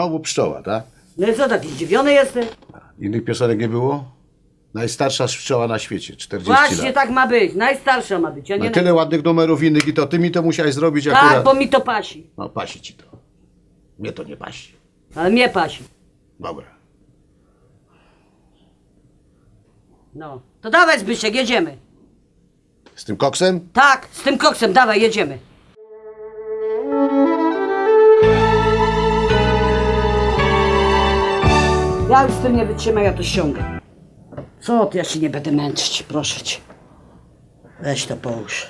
Znowu pszczoła, tak? No i co, taki zdziwiony jesteś? Innych piosenek nie było? Najstarsza pszczoła na świecie, 40 Właśnie lat. tak ma być, najstarsza ma być, a nie Na tyle ładnych numerów innych i to ty mi to musiałeś zrobić Tak, akurat. bo mi to pasi. No pasi ci to. Mnie to nie pasi. Ale mnie pasi. Dobra. No. To dawaj Zbyszek, jedziemy. Z tym koksem? Tak, z tym koksem, dawaj, jedziemy. Ja już z tym nie wytrzymam, ja to ściągam. Co ty, ja się nie będę męczyć, proszę cię. Weź to połóż.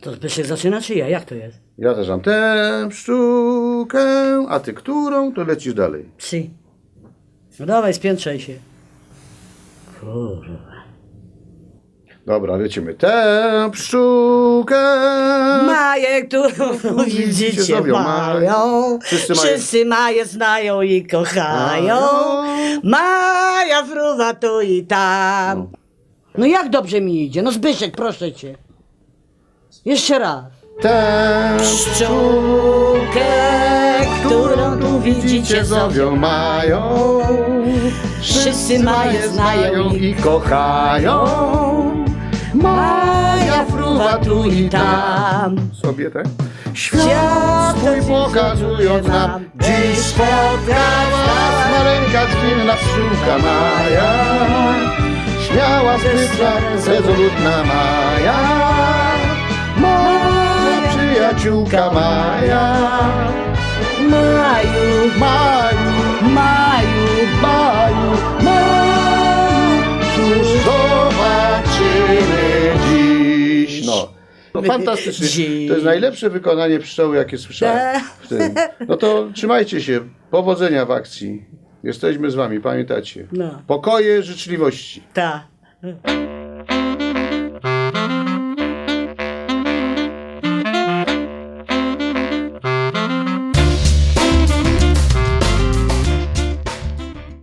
To Zbyszek zaczyna, czy ja? Jak to jest? Ja też mam tę pszczółkę, a ty którą, to lecisz dalej. Psy. No dawaj, spiętrzaj się. Kurwa. Dobra, lecimy. Tę pszczółkę. Maję, którą widzicie, zowią, mają. Wszyscy mają. Wszyscy maje znają i kochają. Maja fruwa tu i tam. No jak dobrze mi idzie? No Zbyszek, proszę cię. Jeszcze raz. Tę Pszczółkę, którą tu widzicie, zowią mają. Wszyscy maje znają i kochają. Maja fruwa tu i tam. Sobie, tak? Świat swój pokazując nam, dziś spotkała nas maleńka zwinna pszczółka Maja. Śmiała, sprytna, rezolutna Maja. Moja przyjaciółka Maja. Maju, No. Fantastycznie. To jest najlepsze wykonanie pszczoły, jakie słyszałem w tym. No to trzymajcie się. Powodzenia w akcji. Jesteśmy z wami, pamiętacie. No. Pokoje życzliwości. ta.